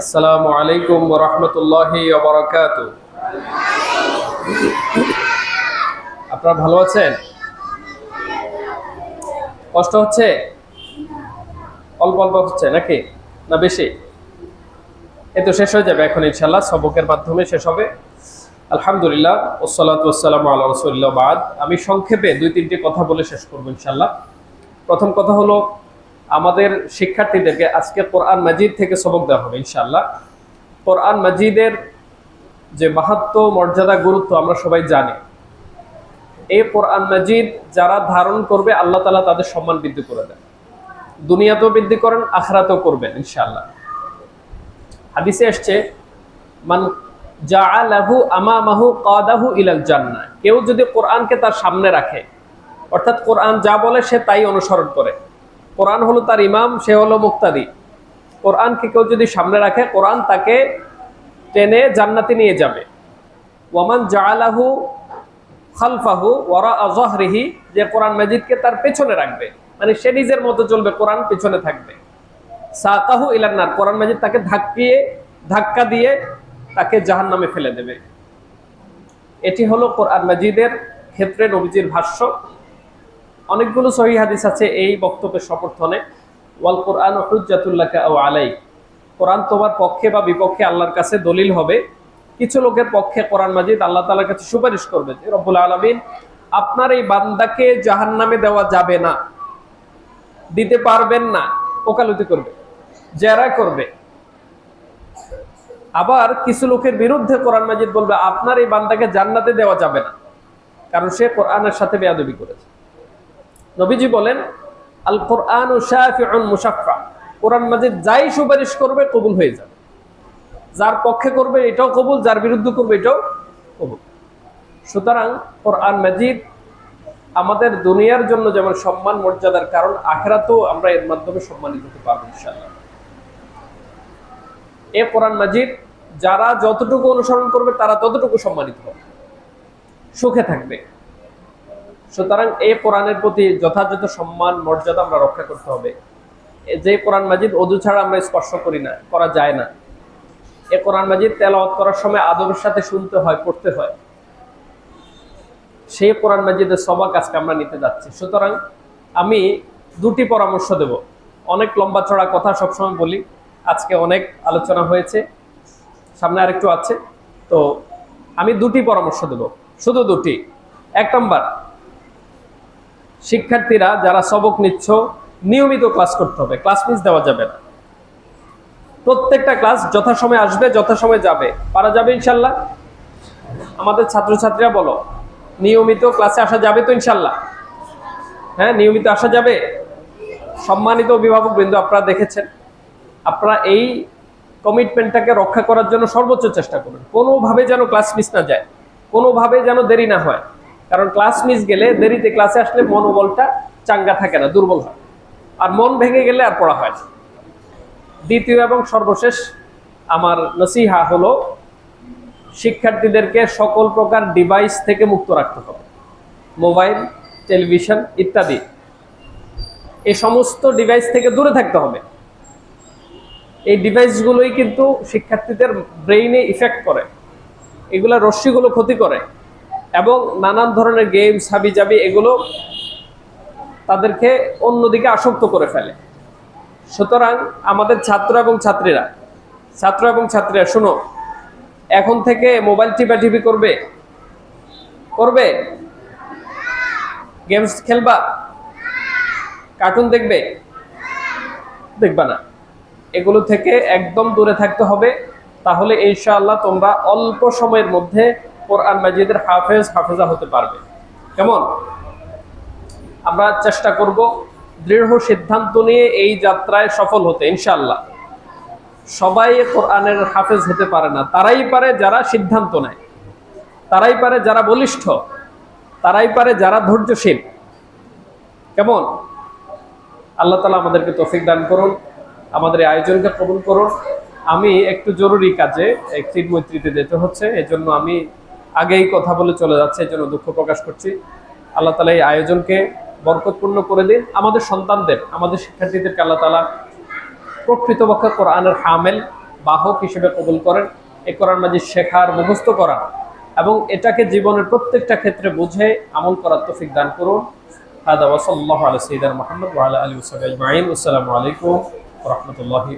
আসসালামু আলাইকুম রহমতুল্লাহি ওবরাকাত আপনারা ভালো আছেন? কষ্ট হচ্ছে? অল্প অল্প হচ্ছে নাকি? না বেশি? এ তো শেষ হয়ে যাবে এখন ইনশাল্লাহ সবকের মাধ্যমে শেষ হবে। আলহামদুলিল্লাহ ওসালাত ওসালাম আল্লাহ বাদ। আমি সংক্ষেপে দুই তিনটি কথা বলে শেষ করব ইনশাল্লাহ প্রথম কথা হলো আমাদের শিক্ষার্থীদেরকে আজকে কোরআন মাজিদ থেকে সবক দেওয়া হবে ইনশাল্লাহ কোরআন মাজিদের যে মাহাত্ম, মর্যাদা, গুরুত্ব আমরা সবাই জানি। এই কোরআন মাজিদ যারা ধারণ করবে, আল্লাহ তালা তাদের সম্মান বৃদ্ধি করে দেন। দুনিয়াতেও বৃদ্ধি করেন, আখরাতেও করবেন ইনশাল্লাহ হাদিসে এসছে, মান জাআলাহু আমামাহু কাদাহু ইলাল জান্নাহ। কেউ যদি কোরআনকে তার সামনে রাখে, অর্থাৎ কোরআন যা বলে সে তাই অনুসরণ করে। কোরআন হলো তার ইমাম, সে হলো মুক্তাদি। কোরআনকে কেউ যদি সামনে রাখে, কোরআন তাকে টেনে জান্নাতে নিয়ে যাবে। ওয়ামান জাআলাহু খালফাহু ওয়ারা আজহরিহি যে কোরআন মাজিদকে তার পেছনে রাখবে। মানে সে নিজের মতো চলবে, কোরআন পেছনে থাকবে। সাকাহু ইলান্নার, কোরআন মাজিদ তাকে ধাক্কিয়ে, ধাক্কা দিয়ে তাকে জাহান নামে ফেলে দেবে। এটি হলো কোরআন মাজিদের ক্ষেত্রে নবীজির ভাষ্য। অনেকগুলো সহি হাদিস আছে এই বক্তব্যের সমর্থনে। ওয়াল কোরআন হুজ্জাতুল্লাহ ও আলাই। কোরআন তোমার পক্ষে বা বিপক্ষে আল্লাহর কাছে দলিল হবে। কিছু লোকের পক্ষে কোরআন মাজিদ আল্লাহ তালার কাছে সুপারিশ করবে যে, রব্বুল আলমিন, আপনার এই বান্দাকে জাহান নামে দেওয়া যাবে না। দিতে পারবেন না। ওকালতি করবে। জেরা করবে। আবার কিছু লোকের বিরুদ্ধে কোরআন মাজিদ বলবে, আপনার এই বান্দাকে জান্নাতে দেওয়া যাবে না। কারণ সে কোরআনের সাথে বেয়াদবি করেছে। নবীজি বলেন আল কোরআন মুসাফা কোরআন মাজিদ যাই সুপারিশ করবে, কবুল হয়ে যাবে। যার পক্ষে করবে, এটাও কবুল, যার বিরুদ্ধে করবে, এটাও কবুল। সুতরাং কোরআন মাজিদ আমাদের দুনিয়ার জন্য যেমন সম্মান, মর্যাদার কারণ, আখেরাতেও আমরা এর মাধ্যমে সম্মানিত হতে পারব, ইনশাআল্লাহ। এ কোরআন মাজিদ যারা যতটুকু অনুসরণ করবে, তারা ততটুকু সম্মানিত হবে। সুখে থাকবে। সুতরাং এই কোরআনের প্রতি যথাযথ সম্মান, মর্যাদা আমরা রক্ষা করতে হবে। যে কোরআন মাজিদ অজু ছাড়া আমরা স্পর্শ করি না, করা যায় না। এ কোরআন মাজিদ তেলাওয়াত করার সময় আদবের সাথে শুনতে হয়, পড়তে হয়। সেই কোরআন মাজিদের সবাক আজকে আমরা নিতে যাচ্ছি। সুতরাং আমি দুটি পরামর্শ দেব। অনেক লম্বা চড়া কথা সবসময় বলি। আজকে অনেক আলোচনা হয়েছে। সামনে আরেকটু আছে। তো আমি দুটি পরামর্শ দেব। শুধু দুটি। এক নম্বর শিক্ষার্থীরা যারা সবক নিচ্ছ, নিয়মিত ক্লাস করতে হবে। ক্লাস মিস দেওয়া যাবে না। প্রত্যেকটা ক্লাস যথাসময় আসবে, যথাসময় যাবে। পারা যাবে ইনশাল্লাহ? আমাদের ছাত্রছাত্রীরা বলো, নিয়মিত ক্লাসে আসা যাবে তো ইনশাল্লাহ? হ্যাঁ নিয়মিত আসা যাবে? সম্মানিত অভিভাবক বৃন্দ, আপনারা দেখেছেন। আপনারা এই কমিটমেন্টটাকে রক্ষা করার জন্য সর্বোচ্চ চেষ্টা করবেন কোনোভাবে যেন ক্লাস মিস না যায়, কোনোভাবে যেন দেরি না হয়। কারণ ক্লাস মিস গেলে দেরিতে ক্লাসে আসলে মনোবলটা চাঙ্গা থাকে না, দুর্বল হয়। আর মন ভেঙে গেলে আর পড়া হয় না। দ্বিতীয় এবং সর্বশেষ আমার নসিহা হলো, শিক্ষার্থীদেরকে সকল প্রকার ডিভাইস থেকে মুক্ত রাখতে হবে। মোবাইল টেলিভিশন ইত্যাদি। এই সমস্ত ডিভাইস থেকে দূরে থাকতে হবে। এই ডিভাইসগুলোই কিন্তু শিক্ষার্থীদের ব্রেইনে ইফেক্ট করে। এগুলা রশ্মিগুলো ক্ষতি করে। এবং নানান ধরনের গেমস হাবি জাবি এগুলো তাদেরকে অন্যদিকে আসক্ত করে ফেলে। সুতরাং আমাদের ছাত্র এবং ছাত্রীরা, ছাত্র এবং ছাত্রীরা, শুনো, এখন থেকে মোবাইল টিপা করবে? করবে? গেমস খেলবা? কার্টুন দেখবে? দেখবা না। এগুলো থেকে একদম দূরে থাকতে হবে। তাহলে ইনশাআল্লাহ তোমরা অল্প সময়ের মধ্যে কোরআন মাজিদের হাফেজ, হাফেজা হতে পারবে। কেমন? আমরা চেষ্টা করব দৃঢ় সিদ্ধান্ত নিয়ে এই যাত্রায় সফল হতে ইনশাল্লাহ সবাই কোরআনের হাফেজ হতে পারে না। তারাই পারে যারা সিদ্ধান্ত নেয়। তারাই পারে যারা বলিষ্ঠ। তারাই পারে যারা ধৈর্যশীল। কেমন? আল্লাহ তালা আমাদেরকে তফিক দান করুন, আমাদের এই আয়োজনকে কবুল করুন। আমি একটু জরুরি কাজে এক মৈত্রীতে যেতে হচ্ছে, এজন্য আমি আগেই কথা বলে চলে যাচ্ছে এই জন্য দুঃখ প্রকাশ করছি। আল্লাহ তালা এই আয়োজনকে বরকতপূর্ণ করে দিন। আমাদের সন্তানদের, আমাদের শিক্ষার্থীদেরকে আল্লাহ তালা প্রকৃতপক্ষে কোরআনের হামেল, বাহক হিসেবে কবুল করেন এ কোরআন মাঝে শেখার মুখস্ত করা এবং এটাকে জীবনের প্রত্যেকটা ক্ষেত্রে বুঝে আমল করার তফিক দান করুন। হাদা ওসল্লাহ আলী মোহাম্মদ আলী ওসাইন আসসালামু আলাইকুম রহমতুল্লাহি